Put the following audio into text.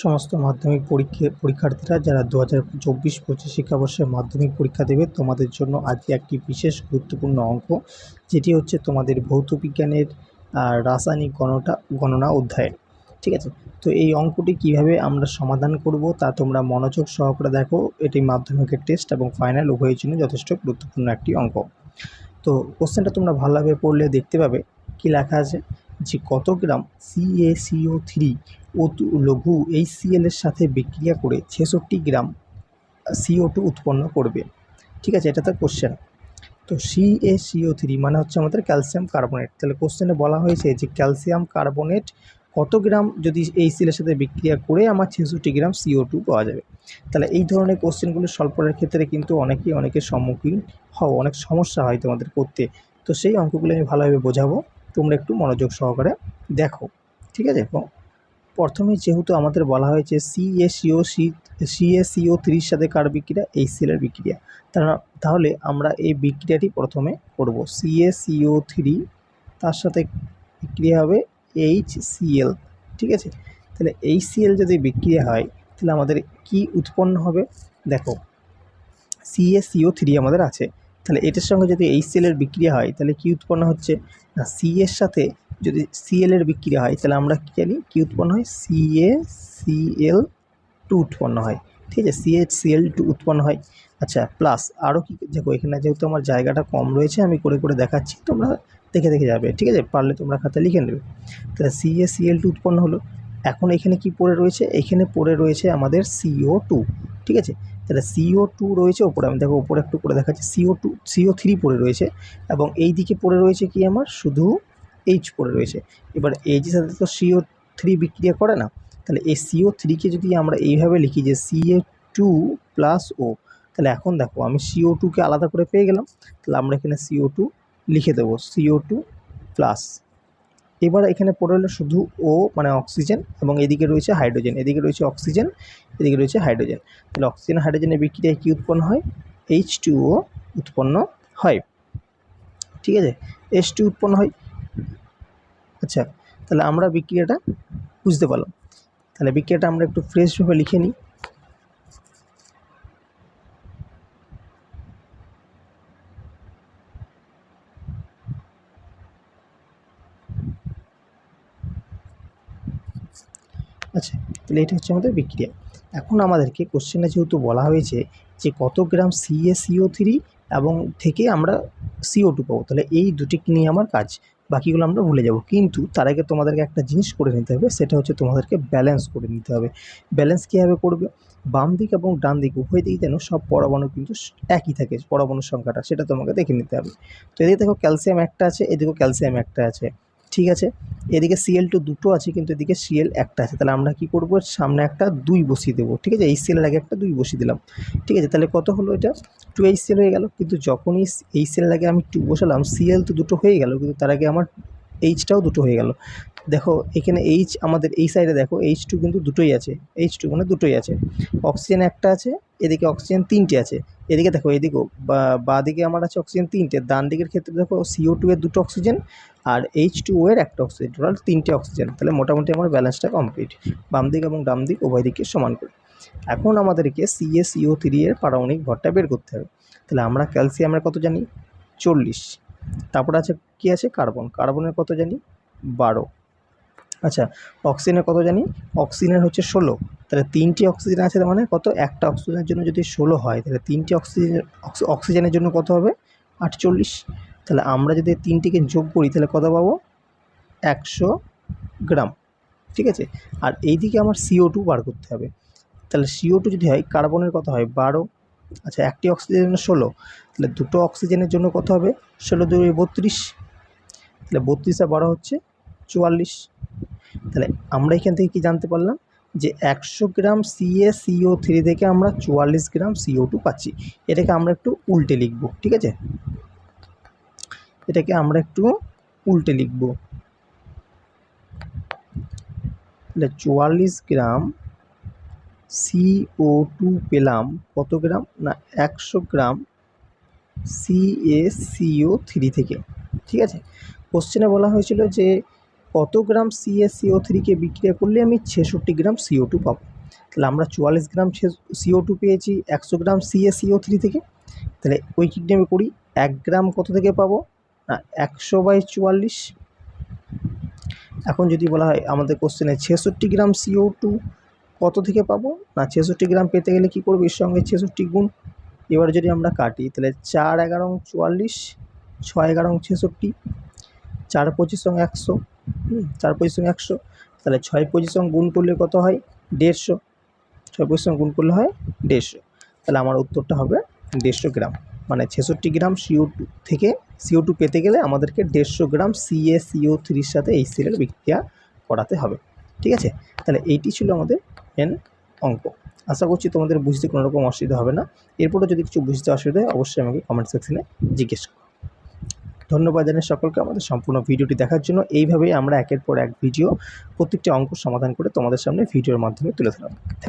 সমস্ত মাধ্যমিক পরীক্ষা পরীক্ষার্থীরা যারা দু হাজার চব্বিশ পঁচিশ শিক্ষাবর্ষে মাধ্যমিক পরীক্ষা দেবে, তোমাদের জন্য আজকে একটি বিশেষ গুরুত্বপূর্ণ অঙ্ক, যেটি হচ্ছে তোমাদের ভৌত বিজ্ঞানের রাসায়নিক গণটা গণনা অধ্যায়। ঠিক আছে? তো এই অঙ্কটি কীভাবে আমরা সমাধান করব তা তোমরা মনোযোগ সহকারে দেখো। এটি মাধ্যমিকের টেস্ট এবং ফাইনাল, উভয়ের জন্য যথেষ্ট গুরুত্বপূর্ণ একটি অঙ্ক। তো কোশ্চেনটা তোমরা ভালোভাবে পড়লে দেখতে পাবে। কি লেখা আছে? যে কত গ্রাম সিএসিও থ্রি অতু লঘু এইচসিএল এর সাথে বিক্রিয়া করে ছেষট্টি গ্রাম সিও টু উৎপন্ন করবে। ঠিক আছে, এটা তো কোশ্চেন তো সিএসিও থ্রি মানে হচ্ছে আমাদের ক্যালসিয়াম কার্বনেট তাহলে কোশ্চেনে বলা হয়েছে যে ক্যালসিয়াম কার্বনেট কত গ্রাম যদি এইচসিএল এর সাথে বিক্রিয়া করে আমার ছেষট্টি গ্রাম সিও টু পাওয়া যাবে? তাহলে এই ধরনের কোশ্চেনগুলো করার ক্ষেত্রে কিন্তু অনেকেই অনেকের সম্মুখীন হও, অনেক সমস্যা হয় তোমাদের করতে। তো সেই অঙ্কগুলো আমি ভালোভাবে বোঝাবো, তোমরা একটু মনোযোগ সহকারে দেখো। ঠিক আছে এবং প্রথমে যেহেতু আমাদের বলা হয়েছে সিএসিও সি সিএসিও থ্রির সাথে কার বিক্রিয়া? এই সেলের বিক্রিয়া। তাহলে আমরা এই বিক্রিয়াটি প্রথমে করব। সিএসিও থ্রি তার সাথে বিক্রিয়া হবে এইচ সিএল ঠিক আছে? তাহলে এইচ সিএল যদি বিক্রিয়া হয়, তাহলে আমাদের কি উৎপন্ন হবে? দেখো সিএসিও থ্রি আমাদের আছে। তাহলে এটার সঙ্গে যদি এইচ সিএলের বিক্রিয়া হয়, তাহলে কি উৎপন্ন হচ্ছে? না সি এর সাথে যদি সিএল এর বিক্রিয়া হয়, তাহলে আমরা কী জানি? কি উৎপন্ন হয়? সি সিএ সিএল টু উৎপন্ন হয়। ঠিক আছে সিএইচ সিএল টু উৎপন্ন হয়। আচ্ছা প্লাস আরও কি, দেখো এখানে যেহেতু আমার জায়গাটা কম রয়েছে, আমি করে করে দেখাচ্ছি, তোমরা দেখে দেখে যাবে। ঠিক আছে, পারলে তোমরা খাতা লিখে নেবে। তাহলে সিএ সিএল টু উৎপন্ন হলো। এখন এখানে কি পড়ে রয়েছে? এখানে পড়ে রয়েছে আমাদের সিও টু ঠিক আছে তাহলে সিও টু রয়েছে ওপরে আমি দেখো ওপরে একটু করে দেখাচ্ছি। সিও টু সিও থ্রি পড়ে রয়েছে এবং এই দিকে পড়ে রয়েছে কি আমার? শুধু এইচ পড়ে রয়েছে। এবার এইচের সাথে তো সিও থ্রি বিক্রিয়া করে না। তাহলে এই সিও থ্রিকে যদি আমরা এইভাবে লিখি যে সিএ টু প্লাস ও তাহলে এখন দেখো আমি সিও টুকে আলাদা করে পেয়ে গেলাম। তাহলে আমরা এখানে সিও টু লিখে দেবো। সিও টু প্লাস এবার এখানে পড়ে হলো শুধু ও মানে অক্সিজেন এবং এদিকে রয়েছে হাইড্রোজেন এদিকে রয়েছে অক্সিজেন এদিকে রয়েছে হাইড্রোজেন তাহলে অক্সিজেন হাইড্রোজেনের বিক্রিয়ায় কী উৎপন্ন হয়? এইচ উৎপন্ন হয়। ঠিক আছে? টু উৎপন্ন হয়। আচ্ছা তাহলে আমরা বিক্রিয়াটা বুঝতে পারলাম। তাহলে বিক্রিয়াটা আমরা একটু ফ্রেশভাবে লিখে নিই। আচ্ছা তাহলে এটা হচ্ছে আমাদের বিক্রিয়া। এখন আমাদেরকে কোশ্চেনে যেহেতু বলা হয়েছে যে কত গ্রাম সিএসিও থ্রি এবং থেকে আমরা সিও টু পাবো, তাহলে এই দুটি নিয়ে আমার কাজ, বাকিগুলো আমরা ভুলে যাব। কিন্তু তার আগে তোমাদেরকে একটা জিনিস করে নিতে হবে, সেটা হচ্ছে তোমাদেরকে ব্যালেন্স করে নিতে হবে। ব্যালেন্স কীভাবে করবে? বাম দিক এবং ডান দিক, উভয় দিক যেন সব পরমাণু কিন্তু একই থাকে, পরমাণুর সংখ্যাটা, সেটা তোমাকে দেখে নিতে হবে। তো এদিকে দেখো ক্যালসিয়াম একটা আছে, এদিকেও ক্যালসিয়াম একটা আছে। ঠিক আছে? এদিকে সিএল টু দুটো আছে, কিন্তু এদিকে সিএল একটা আছে। তাহলে আমরা কি করব? সামনে একটা দুই বসিয়ে দেবো, ঠিক আছে? এই সিএলের আগে একটা দুই বসিয়ে দিলাম, ঠিক আছে? তাহলে কত হলো এটা? টু এইচ সিএল হয়ে গেল। কিন্তু যখনই এই সিএল আগে আমি টু বসালাম সিএল তো দুটো হয়ে গেল, কিন্তু তার আগে আমার এইচটাও দুটো হয়ে গেল। দেখো, এখানে এইচ আমাদের এই সাইডে দেখো এইচ টু কিন্তু দুটোই আছে। এইচ টু মানে দুটোই আছে। অক্সিজেন একটা আছে, এদিকে অক্সিজেন তিনটে আছে। এদিকে দেখো এদিকেও বা দিকে আমার আছে অক্সিজেন তিনটে। ডান দিকের ক্ষেত্রে দেখো সিও টু এর দুটো অক্সিজেন আর এইচ টু এর একটা অক্সিজেন টোটাল তিনটে অক্সিজেন তাহলে মোটামুটি আমার ব্যালেন্সটা কমপ্লিট বাম দিক এবং ডাম দিক উভয় দিকে সমান করে। এখন আমাদেরকে সিএ সিও থ্রি এর পারমাণবিক ভরটা বের করতে হবে। তাহলে আমরা ক্যালসিয়ামের কত জানি? চল্লিশ। তারপর আছে কি আছে? কার্বন। কার্বনের কত জানি? বারো। আচ্ছা অক্সিজেনের কত জানি? অক্সিজেনের হচ্ছে ষোলো। তাহলে তিনটি অক্সিজেন আছে তার মানে কত? একটা অক্সিজেনের জন্য যদি ষোলো হয়, তাহলে তিনটি অক্সিজেন অক্সি- অক্সিজেনের জন্য কত হবে? আটচল্লিশ। তাহলে আমরা যদি তিনটিকে যোগ করি, তাহলে কত পাবো? একশো গ্রাম। ঠিক আছে? আর এই দিকে আমার সিও টু বার করতে হবে। তাহলে সিও টু যদি হয়, কার্বনের কত হয়? বারো। আচ্ছা একটি অক্সিজেনের জন্য ষোলো। তাহলে দুটো অক্সিজেনের জন্য কত হবে? ষোলো দুই বত্রিশ। তাহলে বত্রিশ আর বারো হচ্ছে চুয়াল্লিশ। তাহলে আমরা এখান থেকে কি জানতে পারলাম? যে একশো গ্রাম সিএ সিও থ্রি থেকে আমরা চুয়াল্লিশ গ্রাম সিও টু পাচ্ছি। এটাকে আমরা একটু উল্টে লিখব, ঠিক আছে? এটাকে আমরা একটু উল্টে লিখব। তাহলে চুয়াল্লিশ গ্রাম সিও টু পেলাম কত গ্রাম? না, একশো গ্রাম সিএ সিও থ্রি থেকে, ঠিক আছে? কোশ্চেনে বলা হয়েছিল যে কত গ্রাম সিএসিও থ্রিকে বিক্রিয়া করলে আমি ছেষট্টি গ্রাম সিও টু পাবো? তাহলে আমরা চুয়াল্লিশ গ্রাম সিও টু পেয়েছি, একশো গ্রাম সিএসিও থ্রি থেকে। তাহলে ওই কিক আমি করি, এক গ্রাম কত থেকে পাবো? না, একশো বাই চুয়াল্লিশ। এখন যদি বলা হয় আমাদের কোশ্চেনে ছেষট্টি গ্রাম সিও টু কত থেকে পাবো? না, ছেষট্টি গ্রাম পেতে গেলে কী করব? এর সঙ্গে ছেষট্টি গুণ। এবার যদি আমরা কাটি, তাহলে চার এগারো চুয়াল্লিশ, ছয় এগারো ছেষট্টি। চার পঁচিশ সঙ্গে একশো চার পঁচিশ সঙ্গে একশো, তাহলে ছয় পঁচিশ সঙ্গে গুণ করলে কত হয়? দেড়শো। ছয় পঁচিশ সঙ্গে গুণ করলে হয় দেড়শো। তাহলে আমার উত্তরটা হবে দেড়শো গ্রাম। মানে ছেষট্টি গ্রাম সিও টু থেকে সিও টু পেতে গেলে আমাদেরকে দেড়শো গ্রাম সিএ সিও থ্রির সাথে এই সিলের বিক্রিয়া করাতে হবে। ঠিক আছে? তাহলে এইটি ছিল আমাদের মেন অঙ্ক। আশা করছি তোমাদের বুঝতে কোনো রকম অসুবিধা হবে না। এরপরে যদি কিছু বুঝতে অসুবিধা হয়, অবশ্যই আমাকে কমেন্ট সেকশনে জিজ্ঞেস করো। ধন্যবাদ জানাই সকলকে আমাদের সম্পূর্ণ ভিডিওটি দেখার জন্য। এইভাবেই আমরা একের পর এক ভিডিও প্রত্যেকটি অঙ্ক সমাধান করে তোমাদের সামনে ভিডিওর মাধ্যমে তুলে ধরলাম।